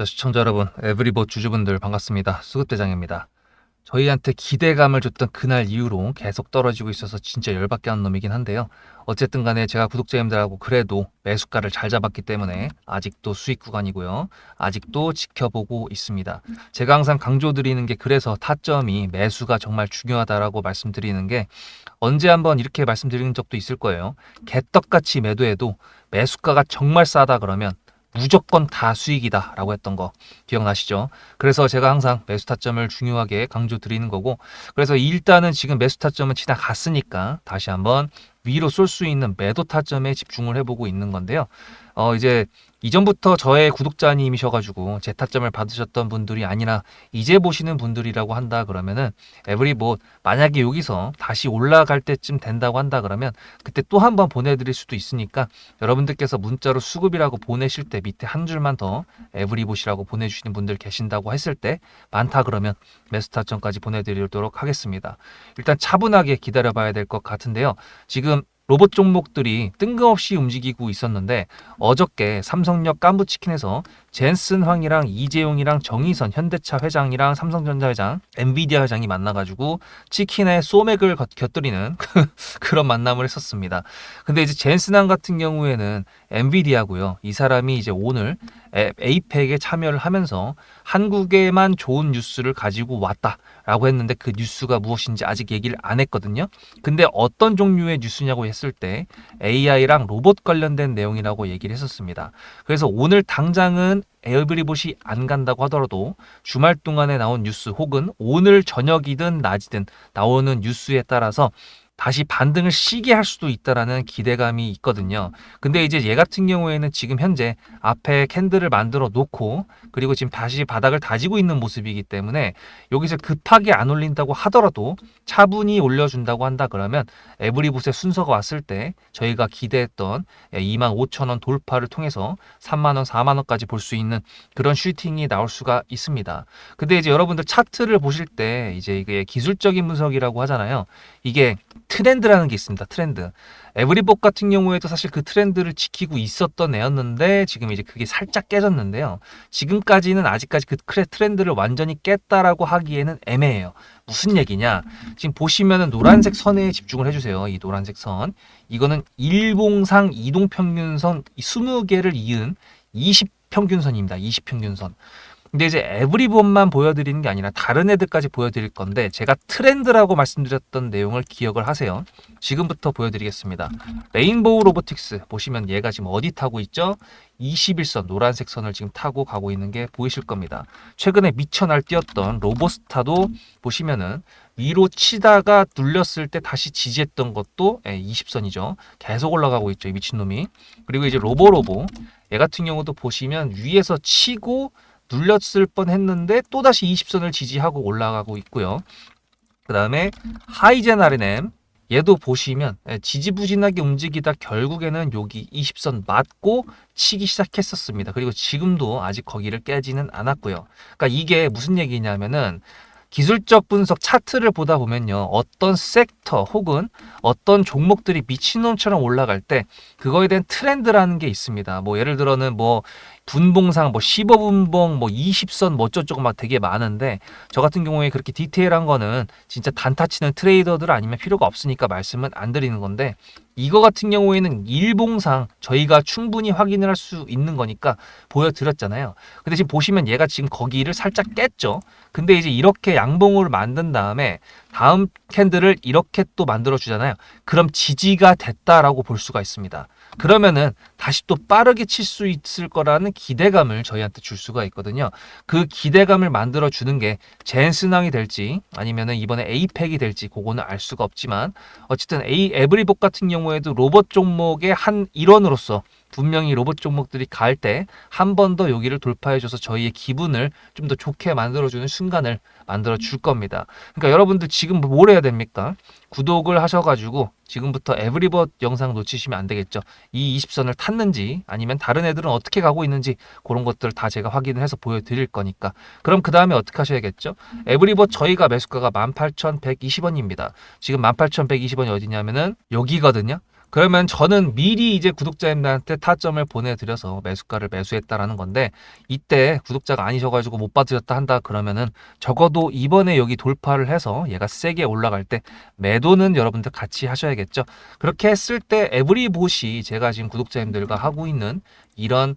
자, 시청자 여러분, 에브리보 주주분들 반갑습니다. 수급대장입니다. 저희한테 기대감을 줬던 그날 이후로 계속 떨어지고 있어서 진짜 열받게 하는 놈이긴 한데요. 어쨌든 간에 제가 구독자님들하고 그래도 매수가를 잘 잡았기 때문에 아직도 수익 구간이고요. 아직도 지켜보고 있습니다. 제가 항상 강조드리는 게 그래서 타점이 매수가 정말 중요하다라고 말씀드리는 게 언제 한번 이렇게 말씀드리는 적도 있을 거예요. 개떡같이 매도해도 매수가가 정말 싸다 그러면 무조건 다 수익이다 라고 했던 거 기억나시죠? 그래서 제가 항상 매수 타점을 중요하게 강조 드리는 거고 그래서 일단은 지금 매수 타점은 지나갔으니까 다시 한번 위로 쏠 수 있는 매도 타점에 집중을 해보고 있는 건데요. 어 이제 이전부터 저의 구독자님이셔가지고 제 타점을 받으셨던 분들이 아니라 이제 보시는 분들이라고 한다 그러면은 에브리봇 만약에 여기서 다시 올라갈 때쯤 된다고 한다 그러면 그때 또 한 번 보내드릴 수도 있으니까 여러분들께서 문자로 수급이라고 보내실 때 밑에 한 줄만 더 에브리봇이라고 보내주시는 분들 계신다고 했을 때 많다 그러면 매스타점까지 보내드리도록 하겠습니다. 일단 차분하게 기다려봐야 될 것 같은데요. 지금 로봇 종목들이 뜬금없이 움직이고 있었는데 어저께 삼성역 깐부치킨에서 젠슨 황이랑 이재용이랑 정의선 현대차 회장이랑 삼성전자 회장, 엔비디아 회장이 만나가지고 치킨에 소맥을 곁- 곁들이는 그런 만남을 했었습니다. 근데 이제 젠슨 황 같은 경우에는 엔비디아고요. 이 사람이 이제 오늘 에- 에이펙에 참여를 하면서 한국에만 좋은 뉴스를 가지고 왔다 라고 했는데 그 뉴스가 무엇인지 아직 얘기를 안 했거든요. 근데 어떤 종류의 뉴스냐고 했을 때 AI랑 로봇 관련된 내용이라고 얘기를 했었습니다. 그래서 오늘 당장은 에어브리봇이 안 간다고 하더라도 주말 동안에 나온 뉴스 혹은 오늘 저녁이든 낮이든 나오는 뉴스에 따라서 다시 반등을 시게 할 수도 있다라는 기대감이 있거든요. 근데 이제 얘 같은 경우에는 지금 현재 앞에 캔들을 만들어 놓고 그리고 지금 다시 바닥을 다지고 있는 모습이기 때문에 여기서 급하게 안 올린다고 하더라도 차분히 올려준다고 한다 그러면 에브리봇의 순서가 왔을 때 저희가 기대했던 2만 5천 원 돌파를 통해서 3만 원, 4만 원까지 볼 수 있는 그런 슈팅이 나올 수가 있습니다. 근데 이제 여러분들 차트를 보실 때 이제 이게 기술적인 분석이라고 하잖아요. 이게 트렌드라는 게 있습니다. 트렌드. 에브리봇 같은 경우에도 사실 그 트렌드를 지키고 있었던 애였는데 지금 이제 그게 살짝 깨졌는데요. 지금까지는 아직까지 그 트렌드를 완전히 깼다라고 하기에는 애매해요. 무슨 얘기냐? 지금 보시면은 노란색 선에 집중을 해주세요. 이 노란색 선. 이거는 일봉상 이동평균선 20개를 이은 20 평균선입니다. 20 평균선. 근데 이제 에브리본만 보여드리는 게 아니라 다른 애들까지 보여드릴 건데 제가 트렌드라고 말씀드렸던 내용을 기억을 하세요. 지금부터 보여드리겠습니다. 레인보우 로보틱스 보시면 얘가 지금 어디 타고 있죠? 21선 노란색 선을 지금 타고 가고 있는 게 보이실 겁니다. 최근에 미쳐 날뛰었던 로보스타도 보시면은 위로 치다가 눌렸을 때 다시 지지했던 것도 20선이죠. 계속 올라가고 있죠. 이 미친놈이. 그리고 이제 로보로보 얘 같은 경우도 보시면 위에서 치고 눌렸을 뻔 했는데 또다시 20선을 지지하고 올라가고 있고요. 그 다음에 하이젠 RNM 얘도 보시면 예, 지지부진하게 움직이다 결국에는 여기 20선 맞고 치기 시작했었습니다. 그리고 지금도 아직 거기를 깨지는 않았고요. 그러니까 이게 무슨 얘기냐면은 기술적 분석 차트를 보다 보면요. 어떤 섹터 혹은 어떤 종목들이 미친놈처럼 올라갈 때 그거에 대한 트렌드라는 게 있습니다. 뭐 예를 들어는 뭐 분봉상 뭐 15분봉 뭐 20선 뭐 어쩌고저쩌고 막 되게 많은데 저 같은 경우에 그렇게 디테일한 거는 진짜 단타 치는 트레이더들 아니면 필요가 없으니까 말씀은 안 드리는 건데 이거 같은 경우에는 일봉상 저희가 충분히 확인을 할 수 있는 거니까 보여드렸잖아요. 근데 지금 보시면 얘가 지금 거기를 살짝 깼죠. 근데 이제 이렇게 양봉으로 만든 다음에 다음 캔들을 이렇게 또 만들어 주잖아요. 그럼 지지가 됐다라고 볼 수가 있습니다. 그러면은 다시 또 빠르게 칠 수 있을 거라는 기대감을 저희한테 줄 수가 있거든요. 그 기대감을 만들어 주는 게 젠슨왕이 될지 아니면은 이번에 에이펙이 될지 그거는 알 수가 없지만 어쨌든 에이 에브리봇 같은 경우에도 로봇 종목의 한 일원으로서 분명히 로봇 종목들이 갈 때 한 번 더 여기를 돌파해줘서 저희의 기분을 좀 더 좋게 만들어주는 순간을 만들어 줄 겁니다. 그러니까 여러분들 지금 뭘 해야 됩니까? 구독을 하셔가지고 지금부터 에브리봇 영상 놓치시면 안 되겠죠. 이 20선을 탔는지 아니면 다른 애들은 어떻게 가고 있는지 그런 것들 다 제가 확인을 해서 보여드릴 거니까 그럼 그 다음에 어떻게 하셔야겠죠? 에브리봇 저희가 매수가가 18,120원입니다. 지금 18,120원이 어디냐면은 여기거든요. 그러면 저는 미리 이제 구독자님들한테 타점을 보내드려서 매수가를 매수했다라는 건데 이때 구독자가 아니셔가지고 못 받으셨다 한다 그러면은 적어도 이번에 여기 돌파를 해서 얘가 세게 올라갈 때 매도는 여러분들 같이 하셔야겠죠. 그렇게 했을 때 에브리봇이 제가 지금 구독자님들과 하고 있는 이런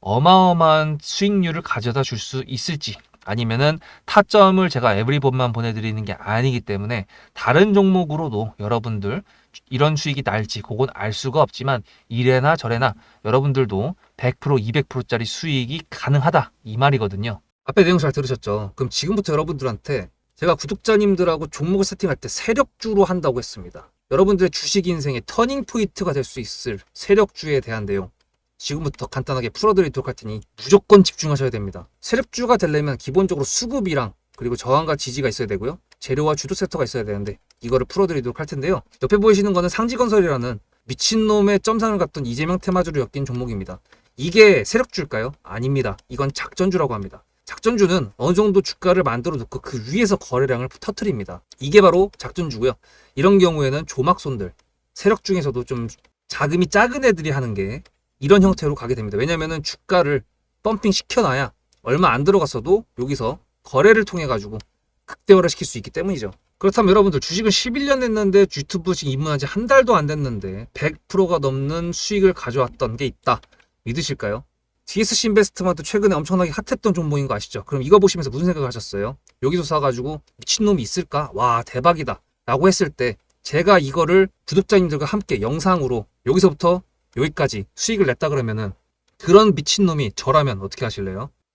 어마어마한 수익률을 가져다 줄 수 있을지 아니면은 타점을 제가 에브리봇만 보내드리는 게 아니기 때문에 다른 종목으로도 여러분들 이런 수익이 날지 그건 알 수가 없지만 이래나 저래나 여러분들도 100% 200%짜리 수익이 가능하다 이 말이거든요. 앞에 내용 잘 들으셨죠? 그럼 지금부터 여러분들한테 제가 구독자님들하고 종목을 세팅할 때 세력주로 한다고 했습니다. 여러분들의 주식 인생의 터닝 포인트가 될 수 있을 세력주에 대한 내용 지금부터 간단하게 풀어드리도록 할 테니 무조건 집중하셔야 됩니다. 세력주가 되려면 기본적으로 수급이랑 그리고 저항과 지지가 있어야 되고요. 재료와 주도 섹터가 있어야 되는데 이거를 풀어드리도록 할 텐데요. 옆에 보이시는 거는 상지건설이라는 미친놈의 점상을 갖던 이재명 테마주로 엮인 종목입니다. 이게 세력주일까요? 아닙니다. 이건 작전주라고 합니다. 작전주는 어느 정도 주가를 만들어 놓고 그 위에서 거래량을 터트립니다. 이게 바로 작전주고요. 이런 경우에는 조막손들, 세력 중에서도 좀 자금이 작은 애들이 하는 게 이런 형태로 가게 됩니다. 왜냐면은 주가를 펌핑 시켜놔야 얼마 안 들어갔어도 여기서 거래를 통해 가지고 극대화를 시킬 수 있기 때문이죠. 그렇다면 여러분들 주식을 11년 했는데 유튜브 지금 입문한 지 한 달도 안 됐는데 100%가 넘는 수익을 가져왔던 게 있다. 믿으실까요? TSC 인베스트먼트 최근에 엄청나게 핫했던 종목인 거 아시죠? 그럼 이거 보시면서 무슨 생각을 하셨어요? 여기서 사가지고 미친놈이 있을까? 와 대박이다 라고 했을 때 제가 이거를 구독자님들과 함께 영상으로 여기서부터 여기까지 수익을 냈다 그러면은 그런 미친놈이 저라면 어떻게 하실래요?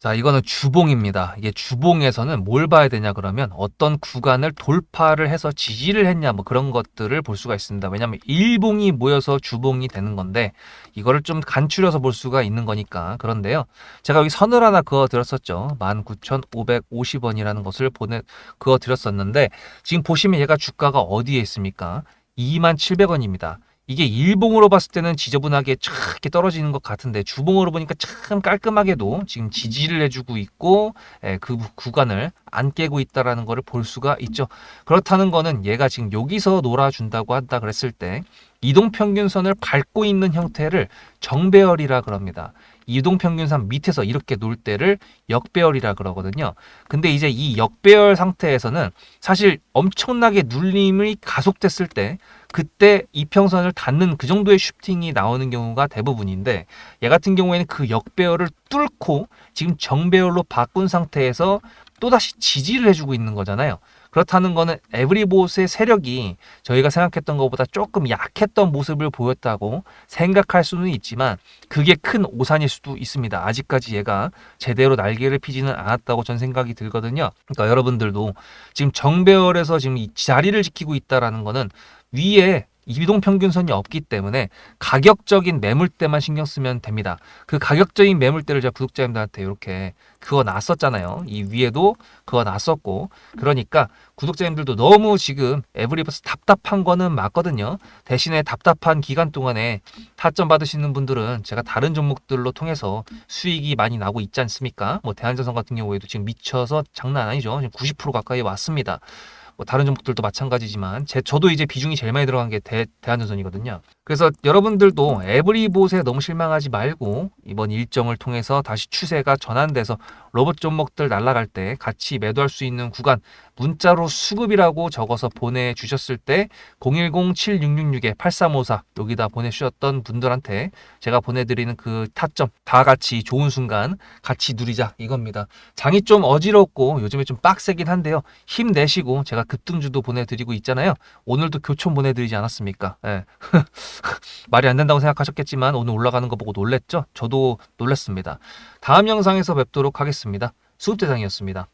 자, 이거는 주봉입니다. 이게 주봉에서는 뭘 봐야 되냐 그러면 어떤 구간을 돌파를 해서 지지를 했냐 뭐 그런 것들을 볼 수가 있습니다. 왜냐하면 일봉이 모여서 주봉이 되는 건데 이거를 좀 간추려서 볼 수가 있는 거니까 그런데요. 제가 여기 선을 하나 그어 드렸었죠. 19,550원이라는 것을 보내 그어 드렸었는데 지금 보시면 얘가 주가가 어디에 있습니까? 2700원입니다. 이게 일봉으로 봤을 때는 지저분하게 촥 이렇게 떨어지는 것 같은데 주봉으로 보니까 참 깔끔하게도 지금 지지를 해주고 있고 예, 그 구간을 안 깨고 있다라는 것을 볼 수가 있죠. 그렇다는 거는 얘가 지금 여기서 놀아준다고 한다 그랬을 때 이동평균선을 밟고 있는 형태를 정배열이라 그럽니다. 이동평균선 밑에서 이렇게 놀 때를 역배열이라 그러거든요. 근데 이제 이 역배열 상태에서는 사실 엄청나게 눌림이 가속됐을 때 그때 이평선을 닿는 그 정도의 슈팅이 나오는 경우가 대부분인데 얘 같은 경우에는 그 역배열을 뚫고 지금 정배열로 바꾼 상태에서 또다시 지지를 해주고 있는 거잖아요. 그렇다는 거는 에브리봇의 세력이 저희가 생각했던 것보다 조금 약했던 모습을 보였다고 생각할 수는 있지만 그게 큰 오산일 수도 있습니다. 아직까지 얘가 제대로 날개를 피지는 않았다고 전 생각이 들거든요. 그러니까 여러분들도 지금 정배열에서 지금 이 자리를 지키고 있다라는 거는 위에 이동 평균선이 없기 때문에 가격적인 매물대만 신경 쓰면 됩니다. 그 가격적인 매물대를 제가 구독자님들한테 이렇게 그거 놨었잖아요. 이 위에도 그거 놨었고 그러니까 구독자님들도 너무 지금 에브리버스 답답한 거는 맞거든요. 대신에 답답한 기간 동안에 타점 받으시는 분들은 제가 다른 종목들로 통해서 수익이 많이 나고 있지 않습니까? 뭐 대한전선 같은 경우에도 지금 미쳐서 장난 아니죠. 지금 90% 가까이 왔습니다. 뭐 다른 종목들도 마찬가지지만 제 저도 이제 비중이 제일 많이 들어간 게 대, 대한전선이거든요. 그래서 여러분들도 에브리봇에 너무 실망하지 말고 이번 일정을 통해서 다시 추세가 전환돼서 로봇 종목들 날아갈 때 같이 매도할 수 있는 구간 문자로 수급이라고 적어서 보내주셨을 때 010-7666-8354 여기다 보내주셨던 분들한테 제가 보내드리는 그 타점 다 같이 좋은 순간 같이 누리자 이겁니다. 장이 좀 어지럽고 요즘에 좀 빡세긴 한데요. 힘내시고 제가 급등주도 보내드리고 있잖아요. 오늘도 교촌 보내드리지 않았습니까? 예. 말이 안 된다고 생각하셨겠지만 오늘 올라가는 거 보고 놀랬죠? 저도 놀랐습니다. 다음 영상에서 뵙도록 하겠습니다. 수급대장이었습니다.